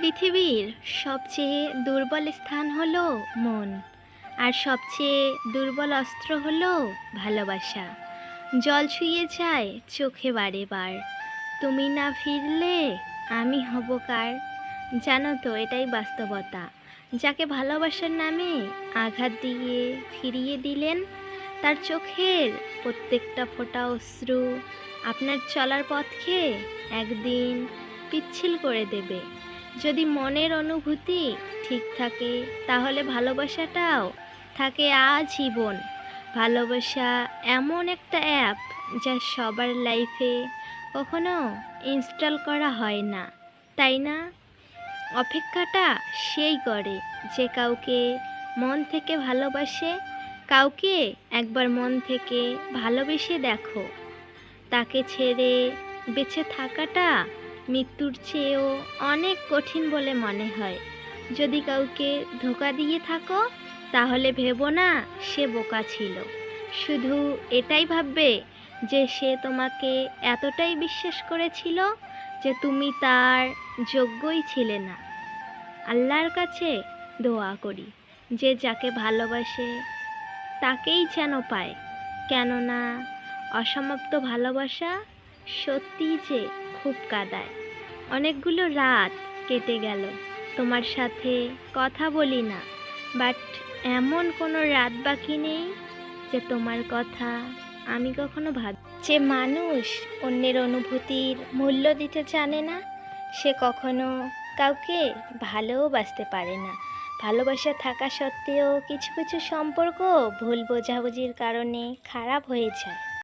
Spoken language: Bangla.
পৃথিবীর সবচেয়ে দুর্বল স্থান হলো মন, আর সবচেয়ে দুর্বল অস্ত্র হলো ভালোবাসা। জল ছুঁয়ে যায়, চোখে বারে বার। তুমি না ফিরলে আমি হব কার? জানো তো, এটাই বাস্তবতা। যাকে ভালোবাসার নামে আঘাত দিয়ে ফিরিয়ে দিলেন, তার চোখের প্রত্যেকটা ফোঁটা অশ্রু আপনার চলার পথকে একদিন পিচ্ছিল করে দেবে। যদি মনের অনুভূতি ঠিক থাকে, তাহলে ভালোবাসাটাও থাকে আজীবন ভালোবাসা এমন একটা অ্যাপ যা সবার লাইফে কখনো ইনস্টল করা হয় না, তাই না? অপেক্ষাটা সেই করে যে কাউকে মন থেকে ভালোবাসে, কাউকে একবার মন থেকে ভালোবেসে দেখো। তাকে ছেড়ে বেঁচে থাকাটা মৃত্যুর চেয়েও অনেক কঠিন বলে মনে হয়। যদি কাউকে ধোকা দিয়ে থাকো, তাহলে ভেবো না সে বোকা ছিল। শুধু এটাই ভাববে যে সে তোমাকে এতটাই বিশ্বাস করেছিল যে তুমি তার যোগ্যই ছিলে না। আল্লাহর কাছে দোয়া করি যে যাকে ভালোবাসে তাকেই যেন পায়, কেননা অসমাপ্ত ভালোবাসা সত্যিই যে খুব কাদায়। অনেকগুলো রাত কেটে গেল। তোমার সাথে কথা বলি না বাট এমন কোনো রাত বাকি নেই যে তোমার কথা আমি কখনো ভাব যে মানুষ অন্যের অনুভূতির মূল্য দিতে জানে না, সে কখনো কাউকে ভালোবাসতে পারে না। ভালোবাসা থাকা সত্ত্বেও কিছু কিছু সম্পর্ক ভুল বোঝাবুঝির কারণে খারাপ হয়ে যায়।